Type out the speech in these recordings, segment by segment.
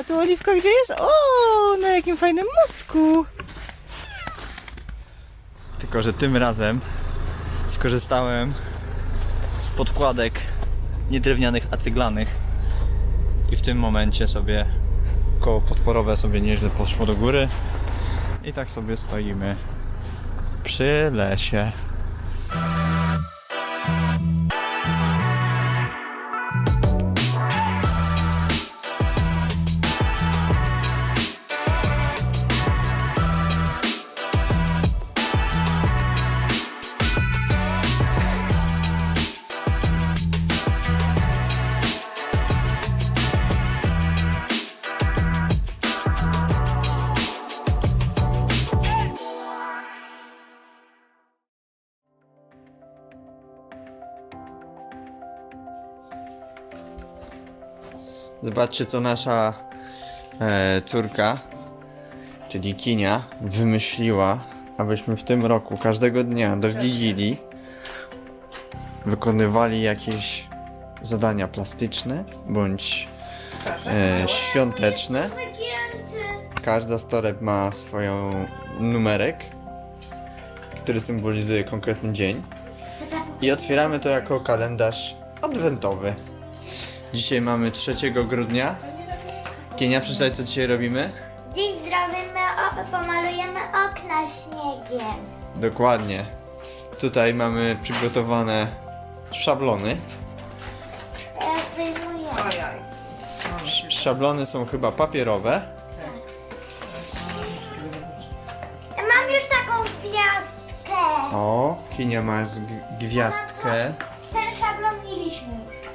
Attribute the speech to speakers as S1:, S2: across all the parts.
S1: A tu Oliwka gdzie jest? O, na jakim fajnym mostku. Tylko, że tym razem skorzystałem z podkładek nie drewnianych, a ceglanych. I w tym momencie sobie koło podporowe sobie nieźle poszło do góry. I tak sobie stoimy przy lesie. Zobaczcie, co nasza e, córka, czyli Kinia, wymyśliła, abyśmy w tym roku każdego dnia do Wigilii wykonywali jakieś zadania plastyczne bądź e, świąteczne. Każda z toreb ma swoją numerek, który symbolizuje konkretny dzień. I otwieramy to jako kalendarz adwentowy. Dzisiaj mamy 3 grudnia. Kienia, przeczytaj co dzisiaj robimy?
S2: Dziś zrobimy, o, pomalujemy okna śniegiem.
S1: Dokładnie. Tutaj mamy przygotowane szablony.
S2: Teraz wyjmuję.
S1: Sz- Szablony są chyba papierowe.
S2: Mam już taką gwiazdkę.
S1: O, Kinia ma z- gwiazdkę.
S2: Ten szablon mieliśmy już.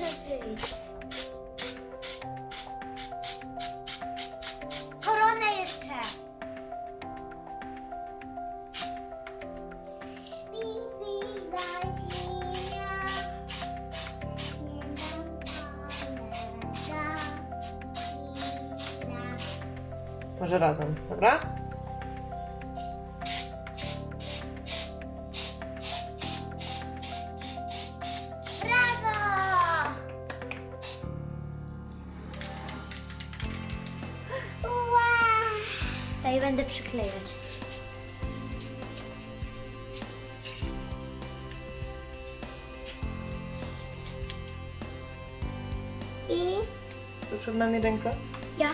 S2: Dobrze wyjść. Koronę jeszcze.
S3: Może razem, dobra?
S2: Tutaj będę przyklejać. I
S3: Proszę na mnie rękę.
S2: ja.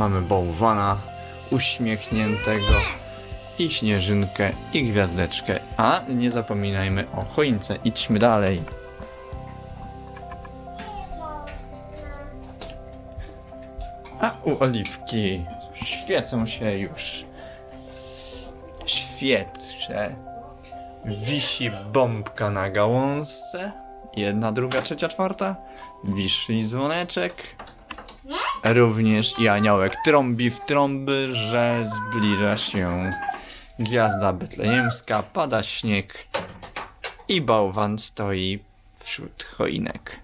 S1: Mamy bałwana uśmiechniętego i śnieżynkę i gwiazdeczkę. A nie zapominajmy o choince. Idźmy dalej. A u Oliwki świecą się już świetle. Wisi bombka na gałązce. Jedna, druga, trzecia, czwarta. Wisi dzwoneczek. Również i aniołek trąbi w trąby, że zbliża się gwiazda betlejemska, pada śnieg i bałwan stoi wśród choinek.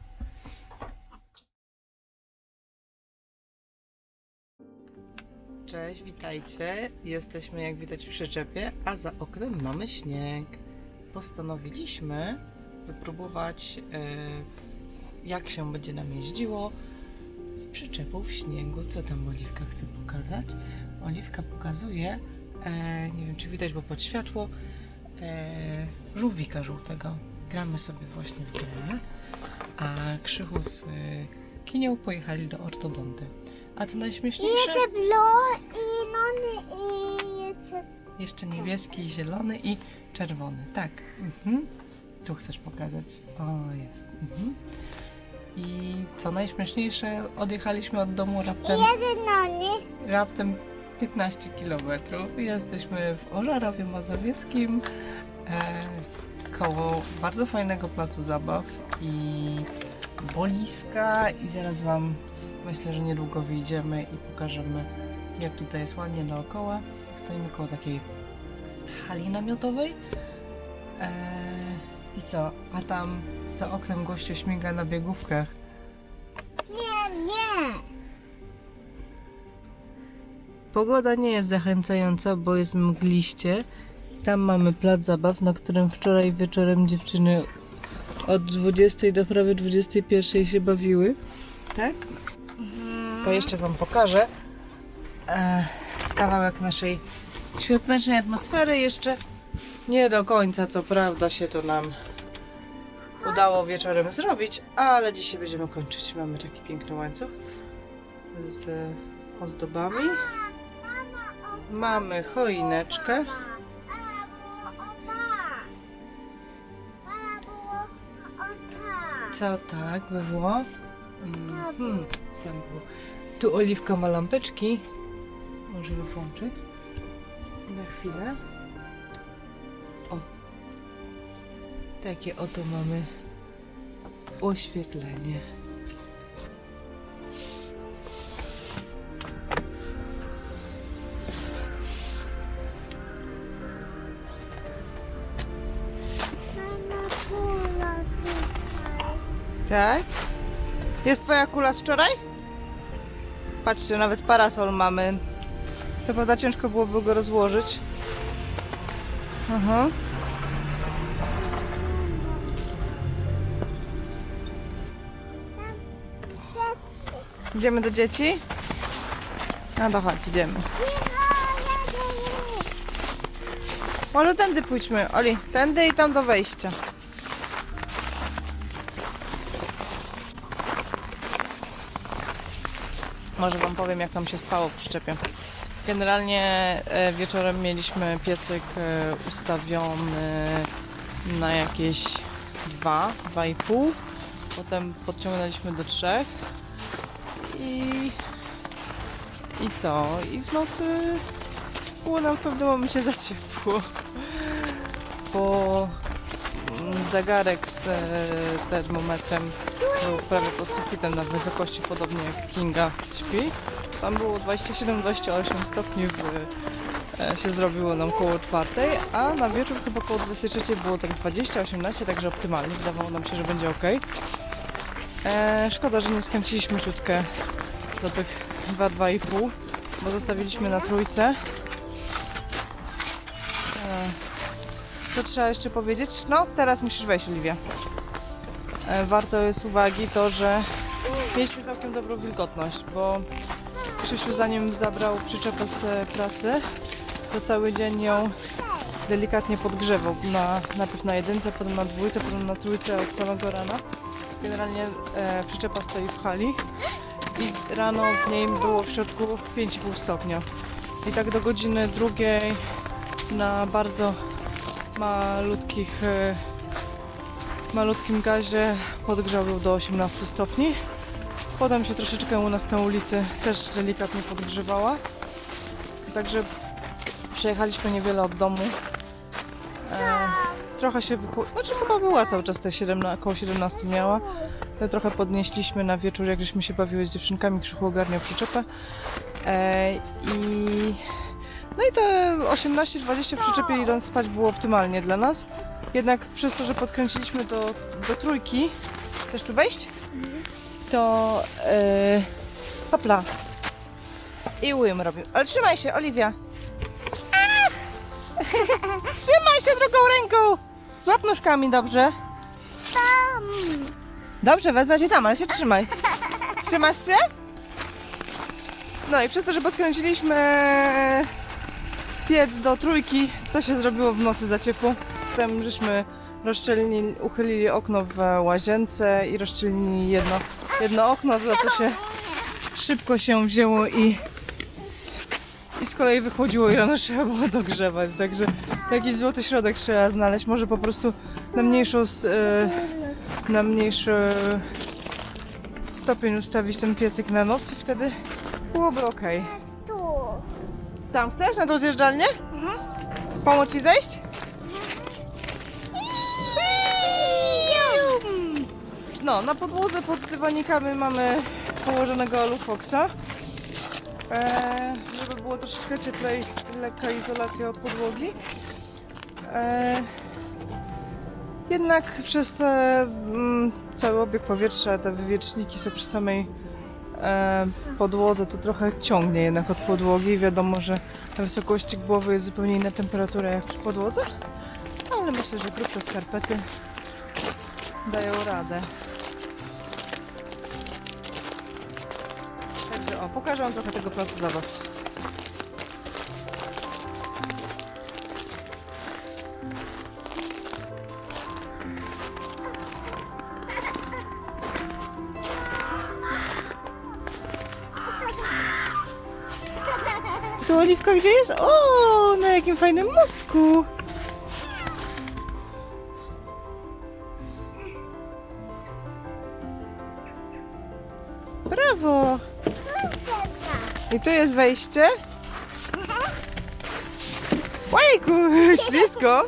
S3: Cześć, witajcie. Jesteśmy jak widać w przyczepie, a za oknem mamy śnieg. Postanowiliśmy wypróbować, e, jak się będzie nam jeździło z przyczepą w śniegu. Co tam Oliwka chce pokazać? Oliwka pokazuje, e, nie wiem czy widać, bo pod światło, e, żółwika żółtego. Gramy sobie właśnie w grę, a Krzychu z e, Kinią pojechali do ortodonty. A co najśmieszniejsze?
S2: Jedzie blo i nony i jedzie...
S3: Jeszcze niebieski, zielony i czerwony. Tak. Mhm. Tu chcesz pokazać. O, jest. Mhm. I co najśmieszniejsze, odjechaliśmy od domu raptem,
S2: nony.
S3: raptem 15 km. Jesteśmy w Ożarowie Mazowieckim, e, koło bardzo fajnego placu zabaw i boiska i zaraz Wam myślę, że niedługo wyjdziemy i pokażemy jak tutaj jest ładnie dookoła. Stoimy koło takiej hali namiotowej. Eee, I co? A tam za oknem gościu śmiga na biegówkach.
S2: Nie, nie.
S3: Pogoda nie jest zachęcająca, bo jest mgliście. Tam mamy plac zabaw, na którym wczoraj wieczorem dziewczyny od 20 do prawie 21 się bawiły. Tak? To jeszcze Wam pokażę e, kawałek naszej świątecznej atmosfery. Jeszcze nie do końca, co prawda, się to nam udało wieczorem zrobić, ale dzisiaj będziemy kończyć. Mamy taki piękny łańcuch z ozdobami. Mamy choineczkę. Co tak było? Mhm. Tu Oliwka ma lampeczki. Możemy włączyć. Na chwilę. O. Takie oto mamy oświetlenie. Tak? Jest twoja kula z wczoraj? Patrzcie, nawet parasol mamy. Co prawda ciężko byłoby go rozłożyć. Aha. Idziemy do dzieci? No to chodź, idziemy. Może tędy pójdźmy, Oli. Tędy i tam do wejścia. Może wam powiem, jak nam się spało w przyczepie. Generalnie e, wieczorem mieliśmy piecyk e, ustawiony na jakieś dwa, dwa i pół. Potem podciągnęliśmy do trzech. I, I co? I w nocy było nam w pewnym momencie za ciepło. Bo mm, zegarek z te, termometrem był prawie pod sufitem na wysokości, podobnie jak Kinga śpi. Tam było 27-28 stopni w, e, się zrobiło nam koło czwartej, a na wieczór chyba koło 23 było tak 20-18, także optymalnie. Wydawało nam się, że będzie ok. E, szkoda, że nie skręciliśmy ciutkę do tych 2-2,5, bo zostawiliśmy na trójce. E, Co trzeba jeszcze powiedzieć? No, teraz musisz wejść, Oliwia. E, Warto jest uwagi to, że mieliśmy całkiem dobrą wilgotność, bo Krzysiu zanim zabrał przyczepę z pracy, to cały dzień ją delikatnie podgrzewał. Na, najpierw na jedynce, potem na dwójce, potem na trójce od samego rana. Generalnie e, przyczepa stoi w hali i rano w niej było w środku 5,5 stopnia. I tak do godziny drugiej na bardzo malutkich, e, malutkim gazie podgrzał ją do 18 stopni. Potem się troszeczkę u nas na ulicy też delikatnie podgrzewała. Także przejechaliśmy niewiele od domu. E, trochę się wyku... Znaczy chyba była cały czas te 17, około 17 miała. E, Trochę podnieśliśmy na wieczór, jak żeśmy się bawiły z dziewczynkami, Krzychu ogarniał przyczepę. E, I no i te 18-20 w przyczepie idąc spać było optymalnie dla nas. Jednak przez to, że podkręciliśmy do, do trójki, chcesz tu wejść? To yy, hopla. I łym robił. Ale trzymaj się, Oliwia. Trzymaj się drugą ręką. Złap nóżkami, dobrze?
S2: Tam.
S3: Dobrze, wezmę cię tam, ale się trzymaj. Trzymasz się? No i przez to, że podkręciliśmy piec do trójki, to się zrobiło w nocy za ciepło. Potem żeśmy rozszczelnili, uchylili okno w łazience i rozszczelnili jedno, jedno okno, za to się szybko się wzięło i i z kolei wychodziło i rano trzeba było dogrzewać, także jakiś złoty środek trzeba znaleźć, może po prostu na mniejszą e, na mniejszy stopień ustawić ten piecyk na noc i wtedy byłoby ok. Tam chcesz? Na tą zjeżdżalnię? Pomóc ci zejść? No, na podłodze pod dywanikami mamy położonego alufoxa. E, żeby było troszeczkę cieplej, lekka izolacja od podłogi. E, jednak przez te, mm, cały obieg powietrza, te wywieczniki są przy samej e, podłodze, to trochę ciągnie jednak od podłogi. Wiadomo, że na wysokości głowy jest zupełnie inna temperatura jak przy podłodze, ale myślę, że grubsze skarpety dają radę. Także o, pokażę Wam trochę tego placu zabaw. To Oliwka gdzie jest? O, na jakim fajnym mostku! Brawo! I tu jest wejście. Ojku, ślisko.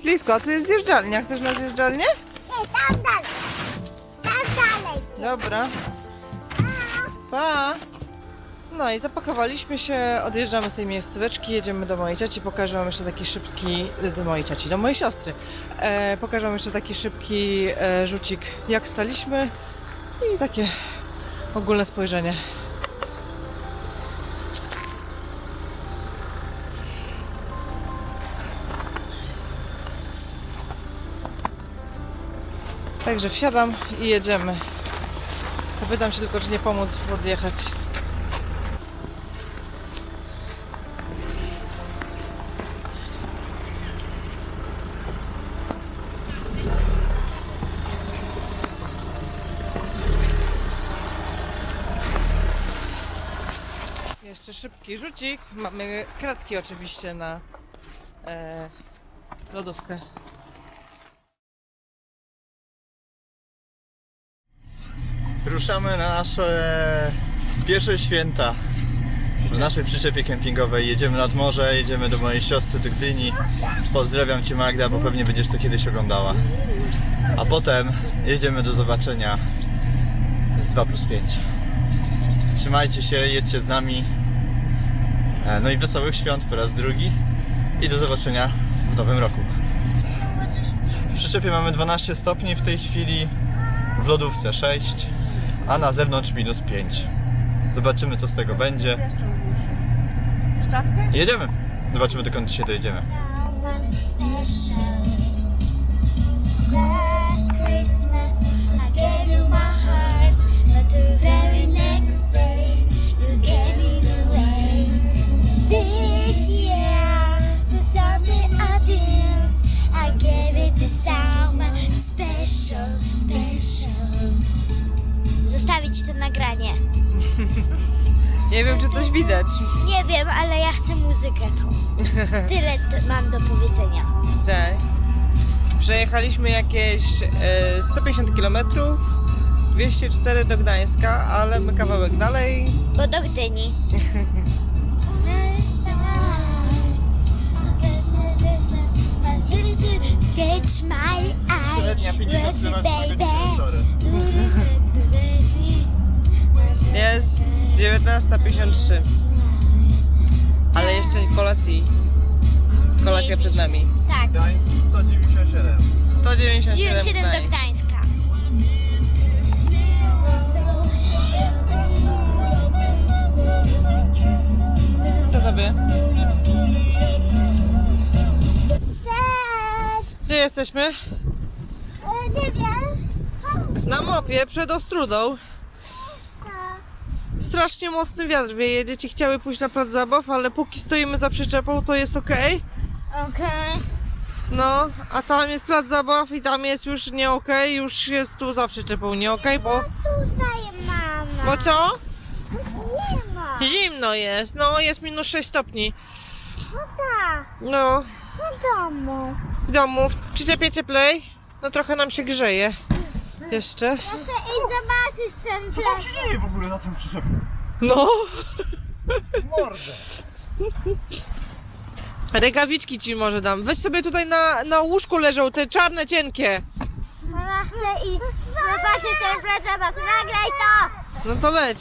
S3: Ślisko, a tu jest zjeżdżalnia. Chcesz na zjeżdżalnię?
S2: Nie, tam dalej. Tam dalej.
S3: Dobra. Pa! No i zapakowaliśmy się, odjeżdżamy z tej miejscóweczki, jedziemy do mojej cioci, pokażę wam jeszcze taki szybki, do mojej cioci, do mojej siostry. E, pokażę wam jeszcze taki szybki e, rzucik, jak staliśmy i takie ogólne spojrzenie. Także wsiadam i jedziemy. Zapytam się tylko, czy nie pomóc odjechać. Szybki rzucik. Mamy kratki oczywiście na e, lodówkę.
S1: Ruszamy na nasze pierwsze święta w naszej przyczepie kempingowej. Jedziemy nad morze, jedziemy do mojej siostry do Gdyni. Pozdrawiam Cię Magda, bo pewnie będziesz to kiedyś oglądała. A potem jedziemy do zobaczenia z 2 plus 5. Trzymajcie się, jedźcie z nami. E, No i wesołych świąt po raz drugi. I do zobaczenia w nowym roku. W przyczepie mamy 12 stopni w tej chwili, w lodówce 6, a na zewnątrz minus 5. Zobaczymy co z tego będzie. Jedziemy. Zobaczymy dokąd dzisiaj dojedziemy.
S2: Christmas, I gave you my heart, but the To nagranie.
S3: Nie wiem, czy coś widać.
S2: Nie wiem, ale ja chcę muzykę tą. Tyle to mam do powiedzenia.
S3: Tak. Przejechaliśmy jakieś e, 150 km, 204 do Gdańska, ale my kawałek dalej.
S2: Bo do Gdyni. Catch my eye, baby.
S3: Jest 19.53. Ale jeszcze kolacji. Kolacja przed nami.
S2: Tak.
S1: 197.
S3: 197
S2: 7 do
S3: Gdańsk.
S2: Gdańska.
S3: Co tobie?
S2: Cześć!
S3: Gdzie jesteśmy?
S2: E, nie wiem.
S3: Na mopie przed Ostrudą. Strasznie mocny wiatr wieje. Dzieci chciały pójść na plac zabaw, ale póki stoimy za przyczepą, to jest ok.
S2: Okej.
S3: No, a tam jest plac zabaw i tam jest już nie ok, już jest tu za przyczepą nie ok, bo...
S2: Tutaj mama.
S3: Bo co?
S2: Nie ma.
S3: Zimno jest, no jest minus 6 stopni.
S2: No.
S3: No,
S2: Do domu.
S3: w domu, w przyczepie cieplej, no trochę nam się grzeje. Jeszcze.
S2: Chcę iść zobaczyć ten plac.
S1: dzieje w ogóle na tym przyczepie?
S3: No.
S1: Mordę!
S3: Rękawiczki ci może dam. Weź sobie tutaj na, na łóżku leżą te czarne, cienkie.
S2: Mama chce iść zobaczyć ten plac zabaw. Nagraj to.
S3: No to leć.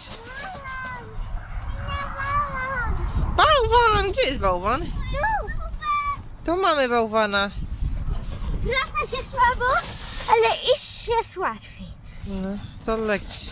S3: Bałwan! Gdzie jest bałwan? To mamy bałwana.
S2: Trochę się słabo, łatwiej.
S3: No, to leć.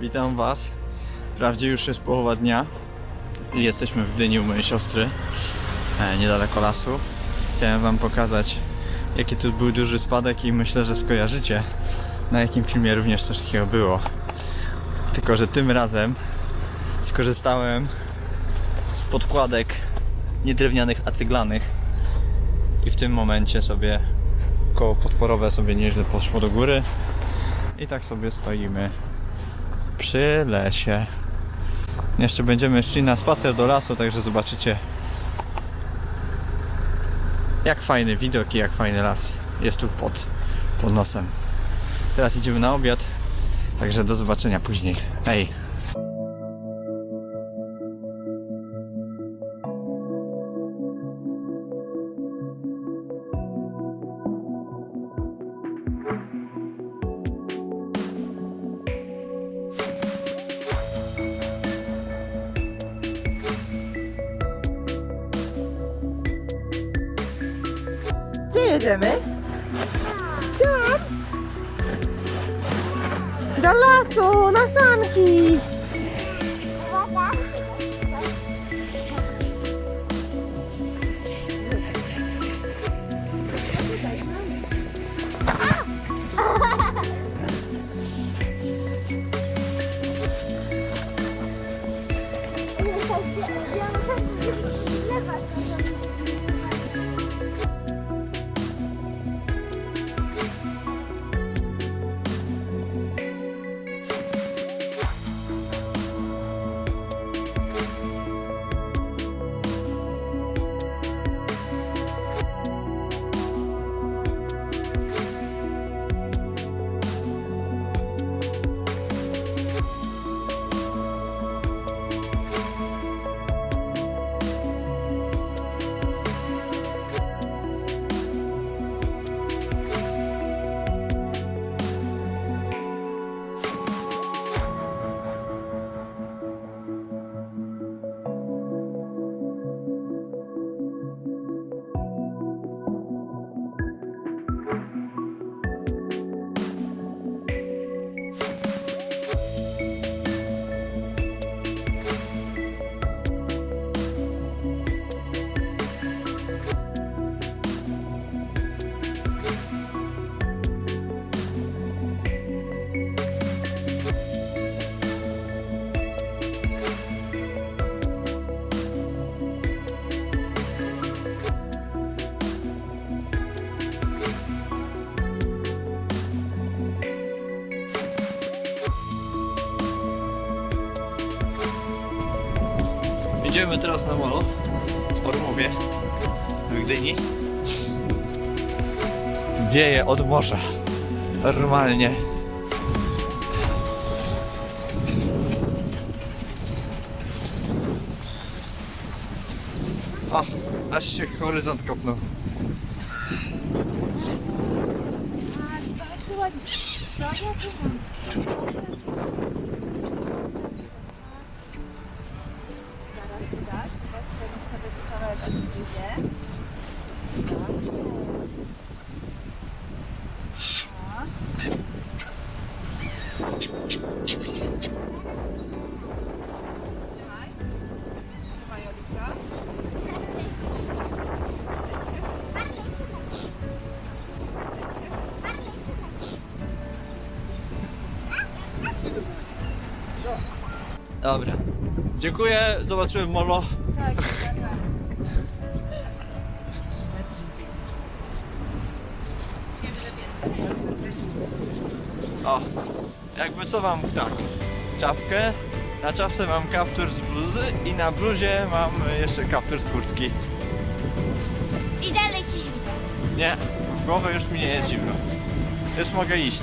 S1: Witam Was. Wprawdzie już jest połowa dnia i jesteśmy w Gdyni u mojej siostry, e, niedaleko lasu. Chciałem Wam pokazać, jaki tu był duży spadek i myślę, że skojarzycie, na jakim filmie również coś takiego było. Tylko, że tym razem skorzystałem z podkładek nie drewnianych, a cyglanych i w tym momencie sobie koło podporowe sobie nieźle poszło do góry i tak sobie stoimy przy lesie. Jeszcze będziemy szli na spacer do lasu, także zobaczycie jak fajny widok i jak fajny las jest tu pod, pod nosem. Teraz idziemy na obiad, także do zobaczenia później. Hej!
S3: Idziemy teraz na molo w Ormowie, w Gdyni. Wieje od morza. Normalnie.
S1: A, aż się horyzont kopnął.
S3: Co ja tu mam?
S1: Dziękuję, zobaczyłem molo.
S3: Tak, tak, tak.
S1: O, jakby co mam tak, czapkę, na czapce mam kaptur z bluzy i na bluzie mam jeszcze kaptur z kurtki.
S3: I dalej ci zimno.
S1: Nie, w głowę już mi nie jest zimno. Już mogę iść.